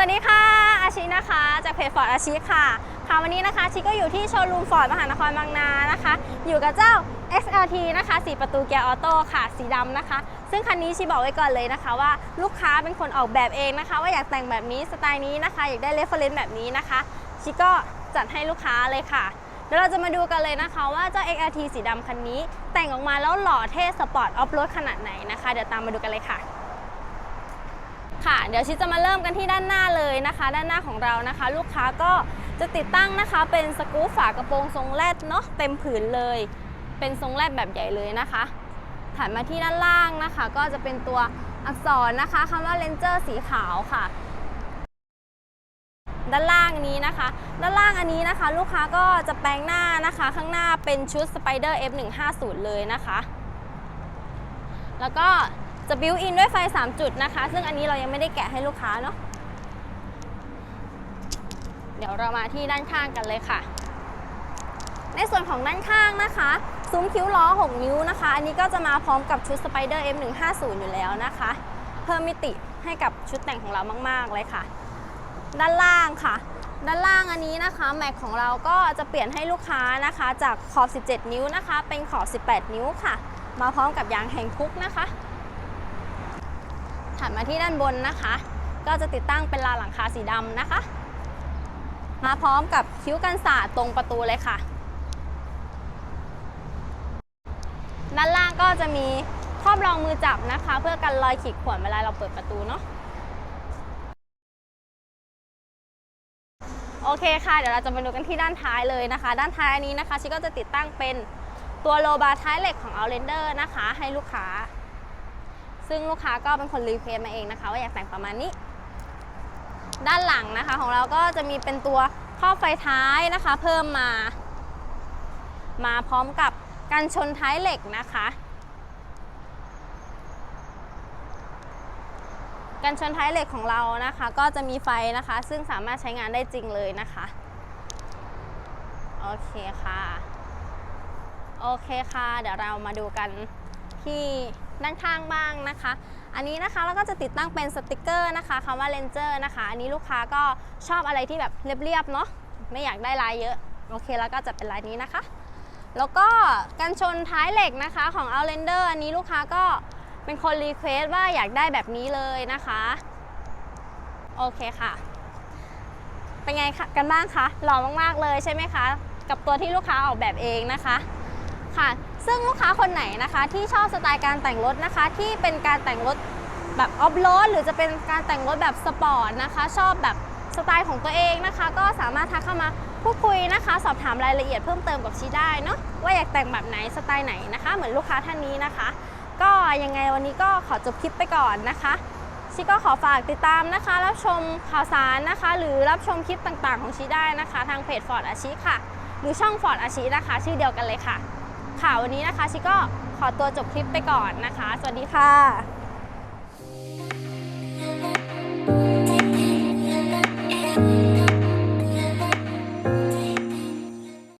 วัสดีค่ะอาชิค่ะ ค่ะวันนี้นะคะชิก็อยู่ที่โชว์รูมฟอร์ดมหานครบางนานะคะ อยู่กับเจ้า XLT นะคะสีประตูเกียร์ออโต้ค่ะ สีดำนะคะ ซึ่งคันนี้ชิบอกไว้ก่อนเลยนะคะว่าลูกค้าเป็นคนออกแบบเองนะคะ ว่าอยากแต่งแบบนี้สไตล์นี้นะคะ อยากได้เรฟเฟรนซ์แบบนี้นะคะ ชิก็จัดให้ลูกค้าเลยค่ะเดี๋ยวเราจะมาดูกันเลยนะคะว่าเจ้า XLT สีดำคันนี้แต่งออกมาแล้วหล่อเท่สปอร์ตออฟโรดขนาดไหนนะคะ เดี๋ยวตามมาดูกันเลยค่ะ ค่ะ เดี๋ยวชิจะมาเริ่มกันที่ด้านหน้าเลยนะคะ ด้านหน้าของเรานะคะ ลูกค้าก็จะติดตั้งนะคะ เป็นสกรูฝากระโปรงทรงแรดเนาะเต็มผืนเลย เป็นทรงแรดแบบใหญ่เลยนะคะถัดมาที่ด้านล่างนะคะ ก็จะเป็นตัวอักษรนะคะคำว่าเลนเจอร์สีขาวค่ะ ด้านล่างนี้นะคะ ด้านล่างอันนี้นะคะ ลูกค้าก็จะแปลงหน้านะคะ ข้างหน้าเป็นชุด Spider F150 เลยนะคะ แล้วก็ จะบิวอินด้วยไฟ 3 จุดนะคะ ซึ่งอันนี้เรายังไม่ได้แกะให้ลูกค้าเนาะเดี๋ยวเรามาที่ด้านข้างกันเลยค่ะ ในส่วนของด้านข้างนะคะซุ้มคิ้วล้อ 6 นิ้วนะคะ อันนี้ก็จะมาพร้อมกับชุด Spider M150 อยู่แล้วนะคะ เพิ่มมิติให้กับชุดแต่งของเรามาก ๆ เลยค่ะ ด้านล่างค่ะ ด้านล่างอันนี้นะคะแม็กของเราก็จะเปลี่ยนให้ลูกค้านะคะ จากขอบ 17 นิ้วนะคะ เป็นขอบ 18 นิ้วค่ะ มาพร้อมกับยางแห่งคุกนะคะ ถัดมาที่ด้านบนนะคะ ก็จะติดตั้งเป็นลาหลังคาสีดำนะคะ มาพร้อมกับคิ้วกันสาตรงประตูเลยค่ะ ด้านล่างก็จะมีครอบรองมือจับนะคะ เพื่อกันรอยขีดข่วนเวลาเราเปิดประตูเนาะโอเคค่ะ เดี๋ยวเราจะมาดูกันที่ด้านท้ายเลยนะคะ ด้านท้ายนนี้นะคะชิก็จะติดตั้งเป็นตัวโลบาร์ท้ายเหล็กของ Outlander นะคะ ให้ลูกค้า ซึ่งลูกค้าก็เป็นคนรีเควสมาเองนะคะ ว่าอยากแต่งประมาณนี้ ด้านหลังนะคะของเราก็จะมีเป็นตัวครอบไฟท้ายนะคะ เพิ่มมา มาพร้อมกับกันชนท้ายเหล็กนะคะกันชนท้ายเหล็กของเรานะคะ ก็จะมีไฟนะคะ ซึ่งสามารถใช้งานได้จริงเลยนะคะโอเคค่ะ โอเคค่ะ เดี๋ยวเรามาดูกันที่ ด้านข้างบ้างนะคะ อันนี้นะคะเราก็จะติดตั้งเป็นสติกเกอร์นะคะคำว่าเลนเจอร์นะคะ อันนี้ลูกค้าก็ชอบอะไรที่แบบเรียบๆเนาะไม่อยากได้ลายเยอะ โอเคแล้วก็จะเป็นลายนี้นะคะ แล้วก็กันชนท้ายเหล็กนะคะของ Outlander อันนี้ลูกค้าก็เป็นคนรีเควสว่าอยากได้แบบนี้เลยนะคะ โอเคค่ะ เป็นไงกันบ้างคะหล่อมากๆเลยใช่ไหมคะ กับตัวที่ลูกค้าออกแบบเองนะคะค่ะ ซึ่งลูกค้าคนไหนนะคะที่ชอบสไตล์การแต่งรถนะคะ ที่เป็นการแต่งรถแบบออฟโรดหรือจะเป็นการแต่งรถแบบสปอร์ตนะคะ ชอบแบบสไตล์ของตัวเองนะคะ ก็สามารถทักเข้ามาพูดคุยนะคะ สอบถามรายละเอียดเพิ่มเติมกับชีได้เนาะว่าอยากแต่งแบบไหนสไตล์ไหนนะคะ เหมือนลูกค้าท่านนี้นะคะ ก็ยังไงวันนี้ก็ขอจบคลิปไปก่อนนะคะชิก็ขอฝากติดตามนะคะ รับชมข่าวสารนะคะ หรือรับชมคลิปต่างๆ ของชิได้นะคะ ทางเพจฟอร์ดอาชิค่ะ หรือช่องฟอร์ดอาชินะคะ ชื่อเดียวกันเลยค่ะ ค่ะวันนี้นะคะชิก็ขอตัวจบคลิปไปก่อนนะคะ สวัสดีค่ะ